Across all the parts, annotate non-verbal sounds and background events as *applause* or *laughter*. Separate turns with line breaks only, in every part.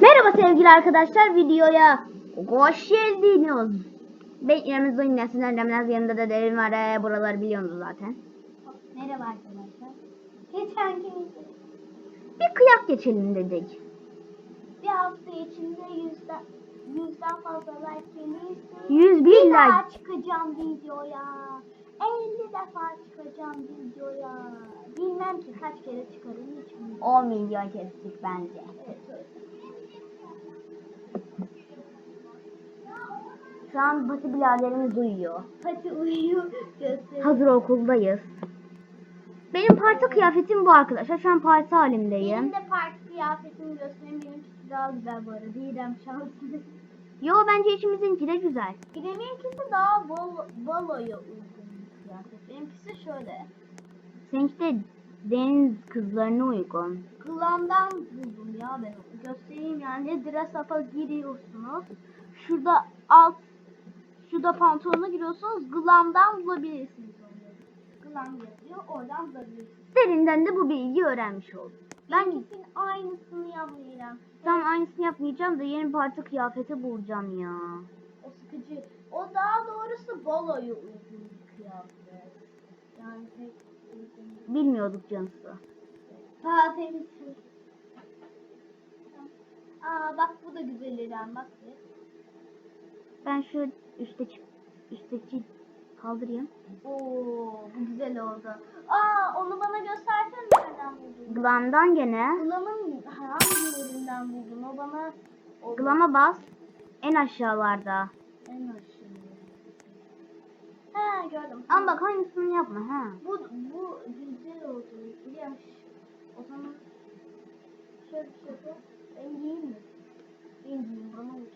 Merhaba sevgili arkadaşlar videoya hoş geldiniz. Ben İrem'in Zoyun Nesinler Remnaz yanında da derin var. Ee, buraları biliyorsunuz zaten.
Merhaba arkadaşlar. Geçen gün
Bir kıyak geçelim dedik.
bir hafta içinde yüzden yüzden fazla like gelirse
Yüz bin
bir daha
like.
çıkacağım videoya. 50 defa çıkacağım videoya. Bilmem ki kaç kere çıkarım hiç bilmiyorum.
10 milyon kestik bence.
Evet, öyle.
Şu an Batı biraderimiz uyuyor.
Hadi uyuyor göster.
Hazır okuldayız. Benim parti kıyafetim bu arkadaşlar. Şu an parti
Benim
halimdeyim.
de parti kıyafetimi göstereyim. Benimkisi daha güzel bu arada. İrem şanslı.
Yo bence içimizinki de güzel.
İrem'inkisi daha bol, baloya uygun kıyafet. Benimkisi şöyle.
Seninki de deniz kızlarına uygun.
Glam'dan buldum ya ben onu. Göstereyim yani. Dress up'a giriyorsunuz. Şurada alt şurada pantolona giriyorsunuz. Glam'dan bulabilirsiniz onları. Glam yazıyor. Oradan bulabilirsiniz.
Derinden de bu bilgiyi öğrenmiş oldum.
Ben ikisinin aynısını yapmayacağım.
Tam aynısını yapmayacağım da yeni parti kıyafeti bulacağım ya.
O sıkıcı. O daha doğrusu baloya uygun bir kıyafet. Yani.
Bilmiyorduk canısı.
Daha temiz. Aa bak bu da güzel İrem bak bir.
Ben şu üstteki üstteki kaldırayım.
Oo bu güzel oldu. Aa onu bana göstersene nereden buldun?
Glam'dan gene.
Glam'ın hangi yerinden buldun? O bana o
Glam'a bas. En aşağılarda.
en aşağı. Ha gördüm.
Ama bak aynısını yapma ha.
bu bu güzel oldu. Biliyormuş. O zaman şöyle bir şey yapalım. Ben giyeyim mi? Ben giyeyim bana oldu.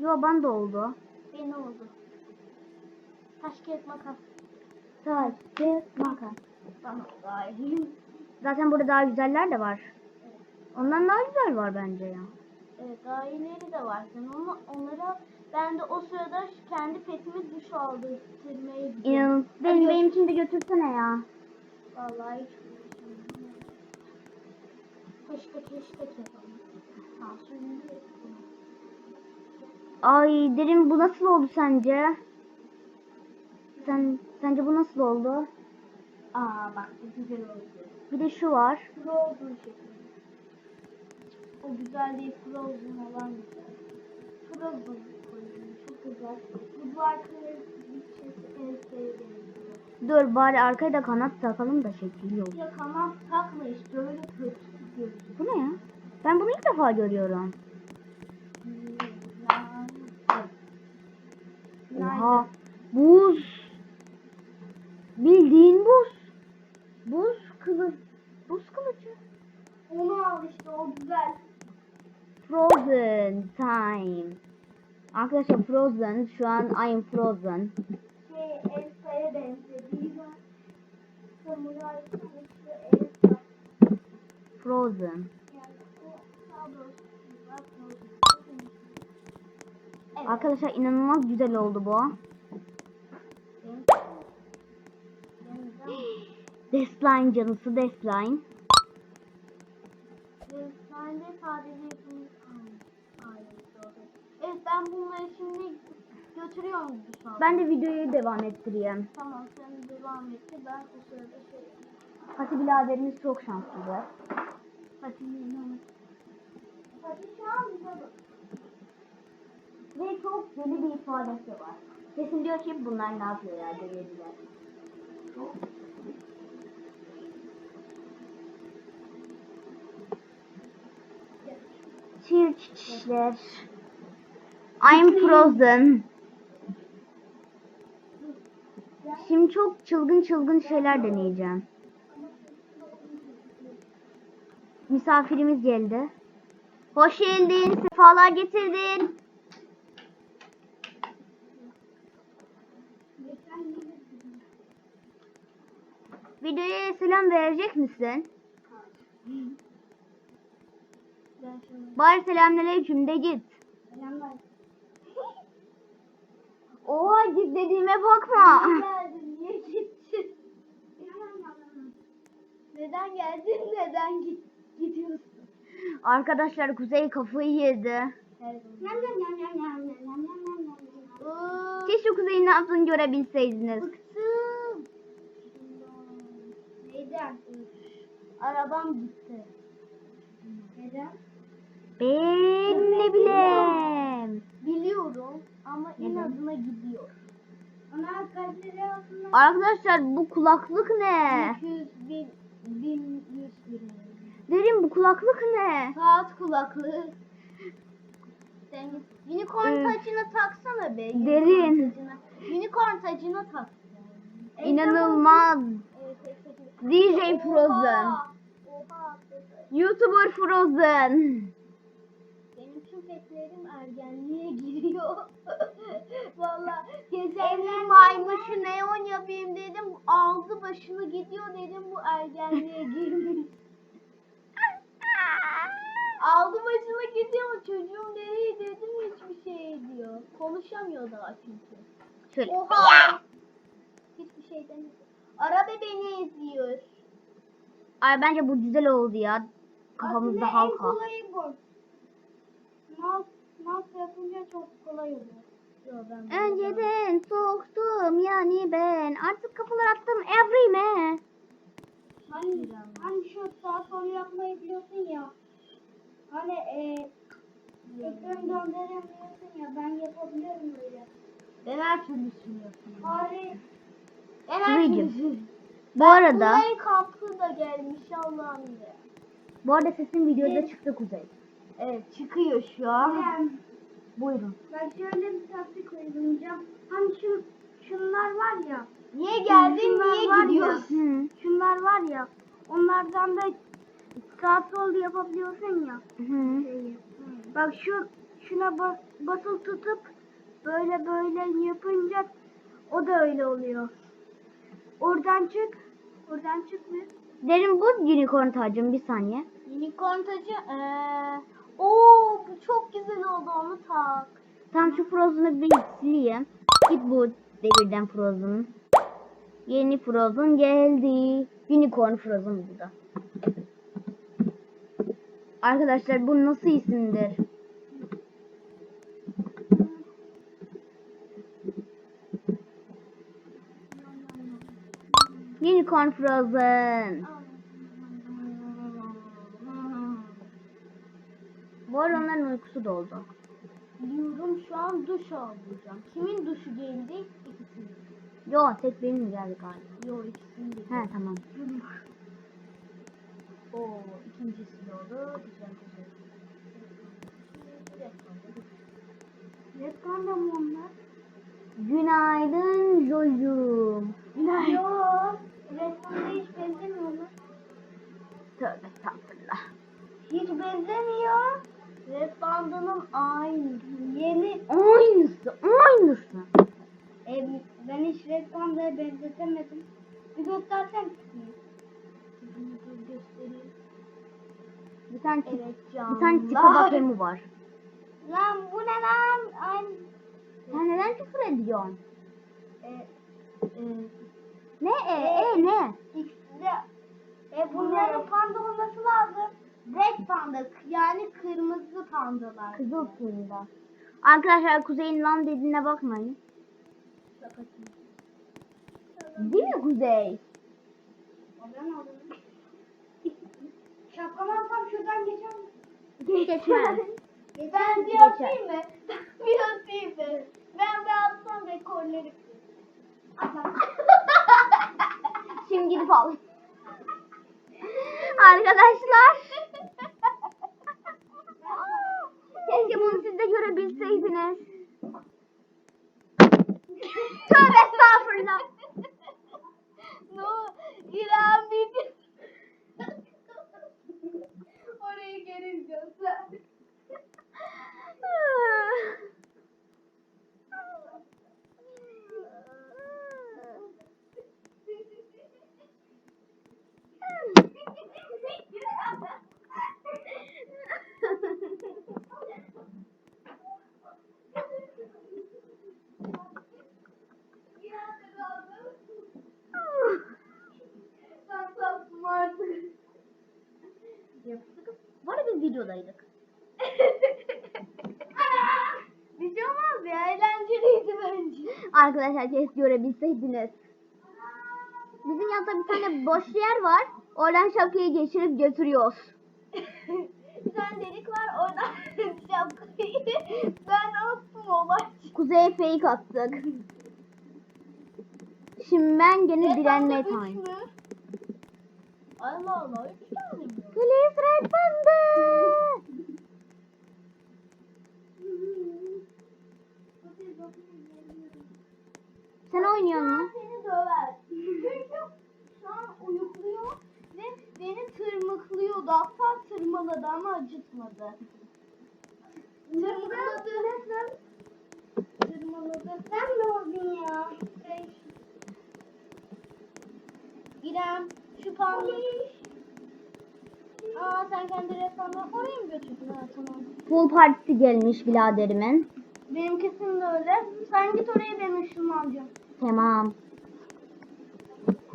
Yo bana oldu.
Ben oldu. Taş kağıt makas.
Taş, kağıt, makas.
Tamam daha iyi.
Zaten burada daha güzeller de var. Ondan daha güzel var bence ya.
Daha iyileri de var. Sen onu, onlara ben de o sırada kendi petimi duş aldırtmayı
İnan, benim, benimkini de götürsene ya.
Vallahi hiç uğraşamıyorum. Yapalım. Yok.
Ay derin bu nasıl oldu sence? Sen sence bu nasıl oldu?
Aa bak bu güzel oldu.
Bir de şu var.
Frozen şekli. O güzel değil Frozen olan güzel. Frozen koyayım. Çok güzel. Bu duvar kraliçesi en sevdiğim.
Dur bari arkaya da kanat takalım da şekil yok.
Ya kanat takma işte öyle kötü gözüküyor.
Bu ne ya? Ben bunu ilk defa görüyorum. Oha. Buz. Bildiğin buz. Buz kılıç. Buz kılıcı.
Onu al işte o güzel.
Frozen time. Arkadaşlar Frozen şu an Frozen.
Şey Elsa'ya. Samuray kılıçlı Elsa.
Frozen.
Güzel Frozen. Evet.
Arkadaşlar inanılmaz güzel oldu bu. *gasps* Desline canısı Desline.
Sadece yapılmış ailesi oldu. Evet ben bunları şimdi götürüyorum şu an.
Ben de videoyu devam ettireyim.
Tamam sen devam et de ben o sırada şey
Fatih biraderimiz çok şanslıdır.
Fatih'in yanı. Fatih şu an bize bak.
Ve çok deli bir ifadesi var. Kesin diyor ki bunlar ne yapıyor ya görevliler. Çirçişler. I'm frozen. Şimdi çok çılgın çılgın şeyler deneyeceğim. Misafirimiz geldi. Hoş geldin, sefalar getirdin. Videoya selam verecek misin? Bari selamünaleyküm de git. Oha git dediğime bakma.
Niye gittin? Neden geldin? Neden git gidiyorsun?
Arkadaşlar Kuzey kafayı yedi. Keşke Kuzey'in ne yaptığını görebilseydiniz.
Bıktım. Neyden? Arabam gitti. Neden?
Ben ne bileyim.
Biliyorum ama
Neden?
inadına gidiyor. Ana kalpleri altında.
Arkadaşlar bu kulaklık ne?
200 bin, 1100 bin.
Derin bu kulaklık ne?
Saat kulaklığı. Sen unicorn
Üf.
tacını taksana be.
Derin.
tacını. Unicorn tacını tak.
İnanılmaz.
Evet.
DJ Frozen.
Oha. Oha.
YouTuber Frozen.
Petlerim ergenliğe giriyor. Valla geçen gün maymuşu neon yapayım dedim. Aldı başını gidiyor dedim bu ergenliğe *laughs* girmiş. Aldı başına gidiyor çocuğum nereye dedim hiçbir şey diyor. Konuşamıyor daha çünkü.
Şöyle.
Oha. Hiçbir şey demiyor. Araba beni eziyor.
Ay bence bu güzel oldu ya. Kafamızda
Aslında en
halka.
kolayı bu. Mouse, mouse yapınca çok kolay oluyor. Yo, ben
Önceden soktum yani ben. Artık kapılar attım evrime.
Hani, hani şu sağ sol yapmayı biliyorsun ya. Hani e, ekran döndüremiyorsun ya ben yapabiliyorum öyle. Ben her türlüsünü yapıyorum. Hari. Ben her
Kuzeyciğim,
türlüsünü.
Bu arada
Kuzey kampı da gelmiş Allah'ım ya.
bu arada sesin videoda
Evet.
çıktı Kuzey.
Evet çıkıyor şu an.
Buyurun.
Ben şöyle bir taktik uygulayacağım. Hani şu şunlar var ya. Niye geldin,
Şunlar
niye
ya.
gidiyorsun?
Hı.
Şunlar var ya. Onlardan da sağ sol yapabiliyorsun ya.
Hı.
Şeyi. Bak şu şuna bas, basılı tutup böyle böyle yapınca o da öyle oluyor. Oradan çık. Oradan çık bir.
Derin bu unicorn tacım bir saniye.
Unicorn tacı. Ee, oo bu çok güzel oldu onu tak.
Tam şu Frozen'ı bir sileyim. Git bu devirden Frozen. Yeni Frozen geldi. Unicorn Frozen burada. Arkadaşlar bu nasıl isimdir? Unicorn Frozen. Onların uykusu doldu.
Diyorum şu an duş alacağım. Kimin duşu geldi? İkisinin.
Yo tek benim geldi galiba.
Yok ikisinin de.
He tamam.
Oo ikincisi de oldu. Güzel güzel. Resmen mı onlar?
Günaydın Joy'um.
Yok. Resmen hiç benzemiyorlar.
Tövbe estağfurullah.
Hiç benzemiyor. Respawn'danın aynı. Yeni.
Aynısı, aynısı.
E, ben hiç Respawn'da benzetemedim. Bir göstersen mi? Göstereyim.
Bir tane
Evet
bir tane
canlar.
bakımı var.
Lan bu ne lan? Aynı.
Sen neden küfür ediyorsun?
E, e,
Ne e, e ne?
X'de e, bunların panda olması lazım. Red panda yani kırmızı pandalar.
Kızıl suyunda. Arkadaşlar Kuzey'in lan dediğine bakmayın. Değil mi Kuzey?
Şapkamı alsam şuradan geçer mi?
Geçmez. *laughs*
Ben bir atayım mı? *laughs* bir atayım mı? Ben bir atsam rekorları. Atam.
Şimdi gidip al. Arkadaşlar. Keşke bunu siz de görebilseydiniz. Tövbe estağfurullah.
no, İrem bir Orayı gelin göster.
biz videodaydık. *laughs*
Bir şey olmaz ya eğlenceliydi bence.
Arkadaşlar keşke görebilseydiniz. Bizim yanında bir tane boş yer var. Oradan şapkayı geçirip götürüyoruz. *laughs*
bir tane delik var oradan *laughs* şapkayı ben attım olay.
Kuzeye fake attık. Şimdi ben gene
Band'da
time.
Allah Allah üç?
Please red panda. Sen oynuyor musun?
Seni döver. Çünkü şu an uyukluyor ve beni tırmıklıyordu. Hatta tırmaladı ama acıtmadı. Tırmıkladı. Tırmaladı. Sen ne oldun ya? Şey, İrem, şu panda. Aa sen kendi ressamdan oraya mı götürdün? Ha tamam.
Full partisi gelmiş biraderimin.
Benimkisinin de öyle. Sen git oraya ben ışınlanacağım.
Tamam.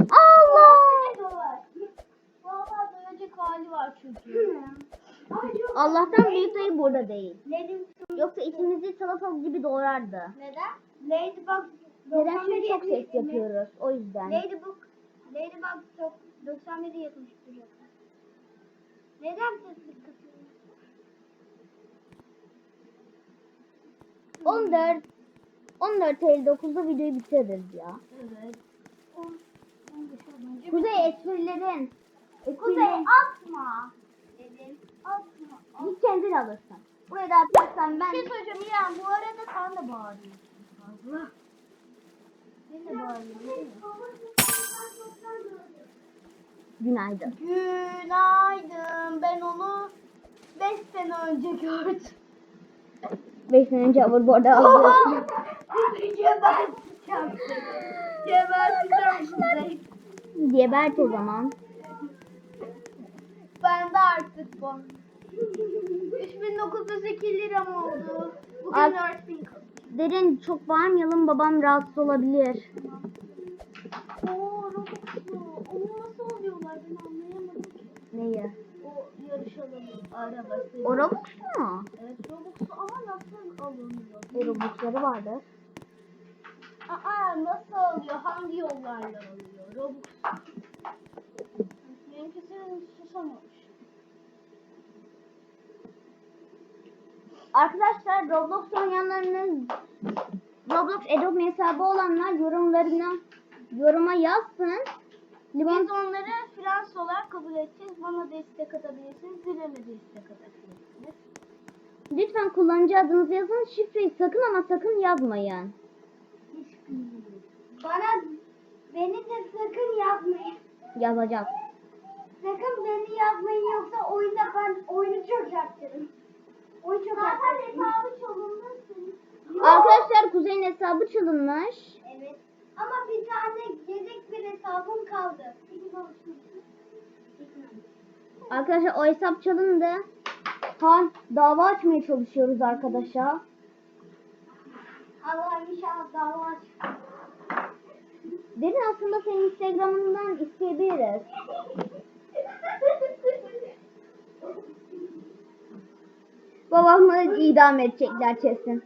Allah!
Valla dövecek hali var çünkü.
Allah'tan büyük dayı burada değil. Yoksa içimizi salatalık gibi doğrardı.
Neden? Ladybug.
Neden
91
çok ses yapıyoruz. O yüzden.
Ladybug. Ladybug çok 91 yapmıştır. Neden seslik katıyorsun?
14 14 Eylül 9'da videoyu bitiririz ya.
Evet.
Kuzey esprilerin.
Kuzey atma. Dedim. Atma.
Git kendin alırsın. Buraya da atarsan ben
Bir şey söyleyeceğim İrem bu arada sen de bağırıyorsun fazla. Sen de bağırıyorsun.
Günaydın.
Günaydın. Ben onu 5 sene önce gördüm.
5 sene önce hoverboard'a aldım.
Geberteceğim seni. Geberteceğim Kuzey.
Gebert o zaman.
Ben de artık bu. 3902 liram oldu. Bugün
At-
4000 kaldı.
Derin çok bağırmayalım babam rahatsız olabilir.
Oo oluyorlar ben anlayamadım ki.
Neyi?
O yarış alanı arabası.
O Robux mu?
Evet Robux'lu ama nasıl alınıyor?
E Robux'ları vardır.
Aa nasıl alıyor? Hangi yollarla alıyor? Robux. Benimkisi susamamış.
Arkadaşlar Roblox oynayanlarınız Roblox Adobe hesabı olanlar yorumlarına yoruma yazsın. Limon
Biz onları freelance olarak kabul edeceğiz. Bana destek atabilirsiniz. Dilem'e destek atabilirsiniz.
lütfen kullanıcı adınızı yazın. Şifreyi sakın ama sakın yazmayın.
Bana beni de sakın yazmayın.
Yazacak.
Sakın beni yazmayın yoksa oyunda ben oyunu yaptırırım. Oyun çok Zaten hesabı çalınmışsın.
Arkadaşlar Kuzey'in hesabı çalınmış.
Evet. Ama bir tane yedek bir hesabım kaldı.
Arkadaşlar o hesap çalındı. Ha, dava açmaya çalışıyoruz arkadaşa.
Allah inşallah dava aç.
Derin aslında senin Instagram'ından isteyebiliriz. Babamı idam edecekler kesin.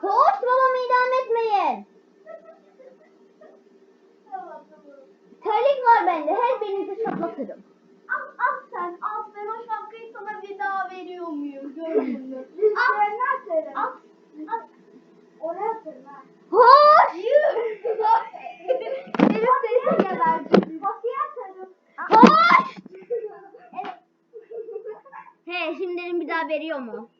Hoş babamı idam etmeyin.
Tamam tamam.
Terlik var bende. Her birinizi şaplatırım.
Al, al sen al. Ben o şapkayı sana bir daha veriyor muyum? Gördün mü? *laughs* al. Al. Al. Oraya atarım ha.
Hoş.
Benim seni geberdim. Kapıya atarım.
Hoş.
Evet.
He şimdi bir daha veriyor mu?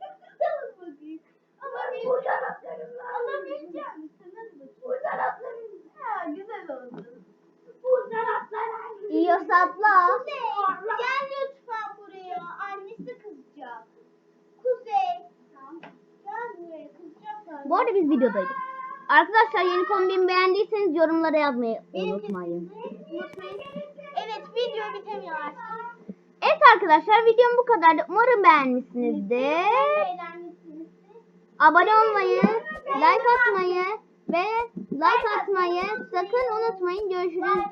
Bu arada biz videodaydık. Arkadaşlar yeni kombin beğendiyseniz yorumlara yazmayı unutmayın.
Evet video bitemiyor artık.
Evet arkadaşlar videom bu kadardı. Umarım beğenmişsinizdir. Abone olmayı, like atmayı ve like atmayı sakın unutmayın. Görüşürüz.